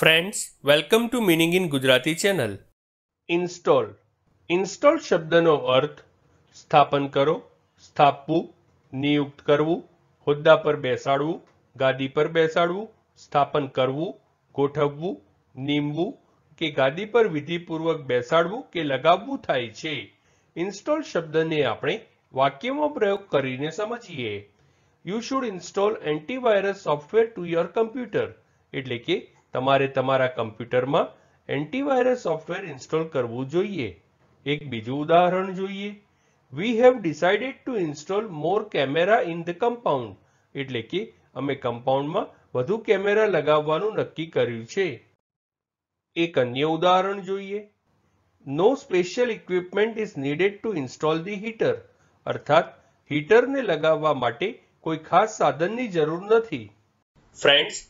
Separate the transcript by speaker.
Speaker 1: Friends welcome to meaning in Gujarati channel install install શબ્દનો અર્થ સ્થાપન કરો, સ્થાપવું, નિયુક્ત કરવું, હોદ્દા પર બેસાડવું, ગાદી પર બેસાડવું, સ્થાપન કરવું, ગોઠવવું, નીમવું કે ગાદી પર વિધિપૂર્વક બેસાડવું કે લગાવવું થાય છે. ઇન્સ્ટોલ શબ્દને આપણે વાક્યમાં પ્રયોગ કરીને સમજીએ. You should install antivirus software to your computer એટલે કે તમારે તમારા કમ્પ્યુટરમાં એન્ટીવાયરસ સોફ્ટવેર ઇન્સ્ટોલ કરવું જોઈએ. એક બીજું ઉદાહરણ જોઈએ. We have decided to install more camera in the compound એટલે કે અમે કમ્પાઉન્ડમાં વધુ કેમેરા લગાવવાનું નક્કી કર્યું છે. એક અન્ય ઉદાહરણ જોઈએ. No special equipment is needed to install the heater અર્થાત હીટરને લગાવવા માટે કોઈ ખાસ સાધનની જરૂર નથી. ફ્રેન્ડ્સ